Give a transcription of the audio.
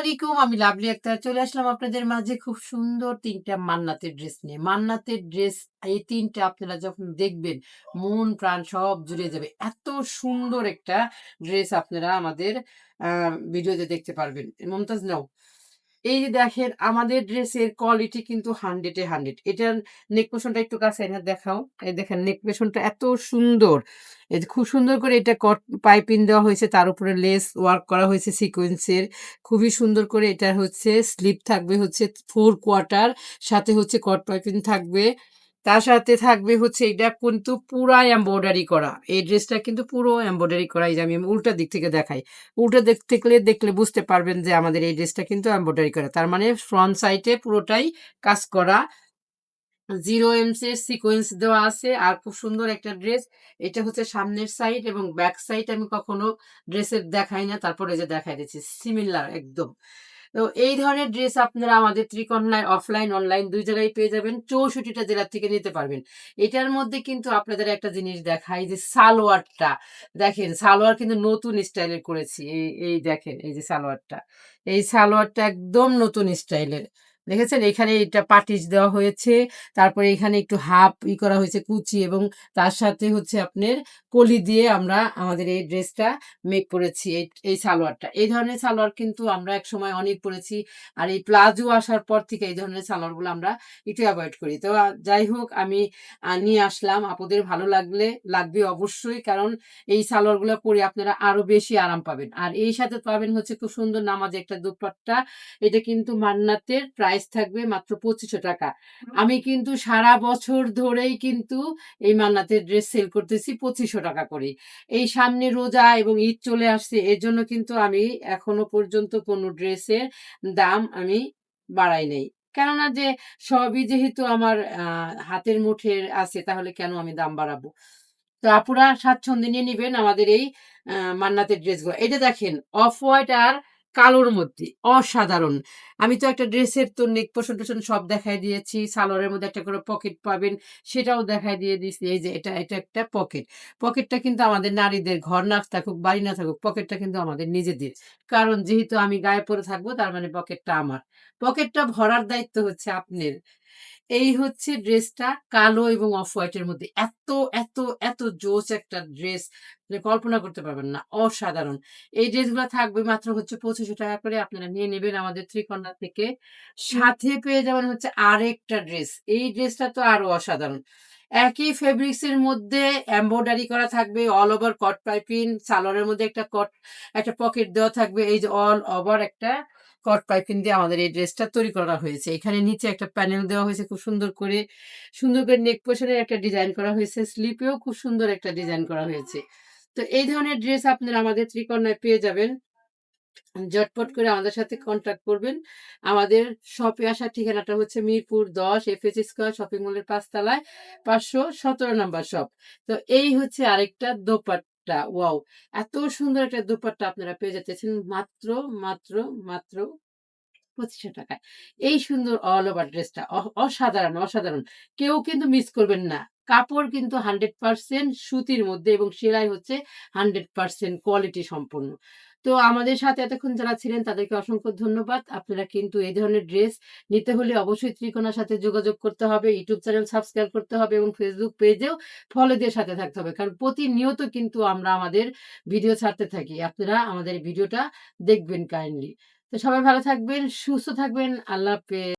আলাইকুম, আমি লাভলি আক্তার। চলে আসলাম আপনাদের মাঝে খুব সুন্দর তিনটা মান্নাতের ড্রেস নিয়ে। মান্নাতের ড্রেস, এই তিনটা আপনারা যখন দেখবেন, মন, প্রাণ সব জুড়ে যাবে। এত সুন্দর একটা ড্রেস আপনারা আমাদের ভিডিওতে দেখতে পারবেন। মমতাজ, নাও। এই যে দেখেন, আমাদের ড্রেসের কোয়ালিটি কিন্তু হান্ড্রেডে হান্ড্রেড এটার নেক একটু কাছে এনে দেখাও। এই দেখেন নেক এত সুন্দর। খুব সুন্দর করে এটা কট পাইপিং দেওয়া হয়েছে, তার উপরে লেস ওয়ার্ক করা হয়েছে সিকোয়েন্সের খুবই সুন্দর করে এটা হচ্ছে স্লিপ থাকবে হচ্ছে ফোর কোয়ার্টার সাথে হচ্ছে কট পাইপিং থাকবে। তার সাথে থাকবে হচ্ছে এটা কিন্তু পুরা এমব্রয়ডারি করা। এই ড্রেসটা কিন্তু পুরো এমব্রয়ডারি করা। এই যে আমি উল্টা দিক থেকে দেখাই। উল্টা দিক থেকে দেখলে বুঝতে পারবেন যে আমাদের এই ড্রেসটা কিন্তু এমব্রয়ডারি করা। তার মানে ফ্রন্ট সাইডে পুরোটাই কাজ করা। জিরো এমস এর সিকোয়েন্স দেওয়া আছে। আর খুব সুন্দর একটা ড্রেস। এটা হচ্ছে সামনের সাইড এবং ব্যাক সাইড আমি কখনো ড্রেসের দেখাই না। তারপরে যে দেখাই দিচ্ছি। সিমিলার একদম। তো এই ধরনের ড্রেস আপনারা আমাদের ত্রিকন্যায় অফলাইন অনলাইন দুই জায়গায় পেয়ে যাবেন। চৌষট্টিটা জেলার থেকে নিতে পারবেন। এটার মধ্যে কিন্তু আপনাদের একটা জিনিস দেখাই যে সালোয়ারটা। দেখেন, সালোয়ার কিন্তু নতুন স্টাইলের করেছি। এই এই দেখেন, এই যে সালোয়ারটা। এই সালোয়ারটা একদম নতুন স্টাইলের। দেখেছেন? এখানে এটা পাটিশ দেওয়া হয়েছে। তারপরে এখানে একটু হাফ ই করা হয়েছে কুচি এবং তার সাথে হচ্ছে আপনার কলি দিয়ে আমরা আমাদের এই ড্রেসটা মেক করেছি, এই এই সালোয়ারটা। এই ধরনের সালোয়ার কিন্তু আমরা এক সময় অনেক পরেছি আর এই প্লাজো আসার পর থেকে এই ধরনের সালোয়ারগুলো আমরা একটু অ্যাভয়েড করি। তো যাই হোক, আমি নিয়ে আসলাম। আপনাদের ভালো লাগলে, লাগবে অবশ্যই কারণ এই সালোয়ারগুলো পরে আপনারা আরও বেশি আরাম পাবেন। আর এই সাথে পাবেন হচ্ছে খুব সুন্দর নামাজে একটা দুপাট্টা। এটা কিন্তু মান্নাতের প্রাইস থাকবে মাত্র পঁচিশশো টাকা। আমি কিন্তু সারা বছর ধরেই কিন্তু এই মান্নাতের ড্রেস সেল করতেছি পঁচিশশো টাকা করে। এই সামনে রোজা এবং ঈদ চলে আসছে এর জন্য কিন্তু আমি এখনও পর্যন্ত কোনো ড্রেসের দাম আমি বাড়াই নাই। কেননা যে সবই যেহেতু আমার হাতের মুঠের আছে তাহলে কেন আমি দাম বাড়াবো? তো আপুরা স্বাচ্ছন্দ্যে নিয়ে নিবেন আমাদের এই মান্নাতের ড্রেসগুলো এটা দেখেন অফ হোয়াইট আর কালোর মধ্যে, অসাধারণ। আমি তো একটা ড্রেসের তো নেক পোষণ টোষণ সব দেখাই দিয়েছি, সালোয়ারের মধ্যে একটা করে পকেট পাবেন, সেটাও দেখাই দিয়ে দিয়েছি, এই যে এটা এটা একটা পকেট। পকেটটা কিন্তু আমাদের নারীদের, ঘর না থাকুক, বাড়ি না থাকুক, পকেটটা কিন্তু আমাদের নিজেদের। কারণ যেহেতু আমি গায়ে পরে থাকব, তার মানে পকেটটা আমার। পকেটটা ভরার দায়িত্ব হচ্ছে আপনার। এই হচ্ছে ড্রেসটা কালো এবং অফ হোয়াইটের মধ্যে। এত এত এত জোস একটা ড্রেস কল্পনা করতে পারবেন না, অসাধারণ। এই ড্রেসগুলো থাকবে মাত্র হচ্ছে পঁচিশশো টাকা করে, আপনারা নিয়ে নেবেন আমাদের ত্রিকন্যা থেকে। সাথে পেয়ে যাবেন হচ্ছে আরেকটা ড্রেস, এই ড্রেসটা তো আরও অসাধারণ। একই ফেব্রিক্স এর মধ্যে এমব্রয়ডারি করা থাকবে অল ওভার কট পাইপিং সালোয়ারের মধ্যে একটা কট একটা পকেট দেওয়া থাকবে, এই যে অল ওভার একটা কট পাইপিং দিয়ে আমাদের এই ড্রেসটা তৈরি করা হয়েছে। এখানে নিচে একটা প্যানেল দেওয়া হয়েছে খুব সুন্দর করে। সুন্দর করে নেক পোশনের একটা ডিজাইন করা হয়েছে। স্লিপেও খুব সুন্দর একটা ডিজাইন করা হয়েছে। তো এই ধরনের ড্রেস আপনারা আমাদের ত্রিকন্যায় পেয়ে যাবেন। জটপট করে আমাদের সাথে কন্ট্যাক্ট করবেন। আমাদের শপে আসার ঠিকানাটা হচ্ছে মিরপুর দশ এফএস স্কোয়ার শপিং মলের পাঁচতলায় পাঁচশো সতেরো নাম্বার শপ তো এই হচ্ছে আরেকটা দোপাট্টা, ওয়াও! এত সুন্দর একটা দুপাট্টা আপনারা পেয়ে যাচ্ছেন। মাত্র মাত্র মাত্র পঁচিশশো টাকায়। এই সুন্দর অল ওভার ড্রেসটা অসাধারণ অসাধারণ। কেউ কিন্তু মিস করবেন না। কাপড় কিন্তু হান্ড্রেড পার্সেন্ট সুতির মধ্যে এবং সেলাই হচ্ছে হান্ড্রেড পার্সেন্ট কোয়ালিটি সম্পন্ন তো আমাদের সাথে এতক্ষণ যারা ছিলেন তাদেরকে অসংখ্য ধন্যবাদ। আপনারা কিন্তু এই ধরনের ড্রেস নিতে হলে অবশ্যই ত্রিকোণার সাথে যোগাযোগ করতে হবে, ইউটিউব চ্যানেল সাবস্ক্রাইব করতে হবে এবং ফেসবুক পেজেও ফলো দিয়ে সাথে থাকতে হবে। কারণ প্রতিনিয়ত কিন্তু আমরা আমাদের ভিডিও ছাড়তে থাকি। আপনারা আমাদের ভিডিওটা দেখবেন কাইন্ডলি তো সবাই ভালো থাকবেন, সুস্থ থাকবেন, আল্লাহ হাফেজ।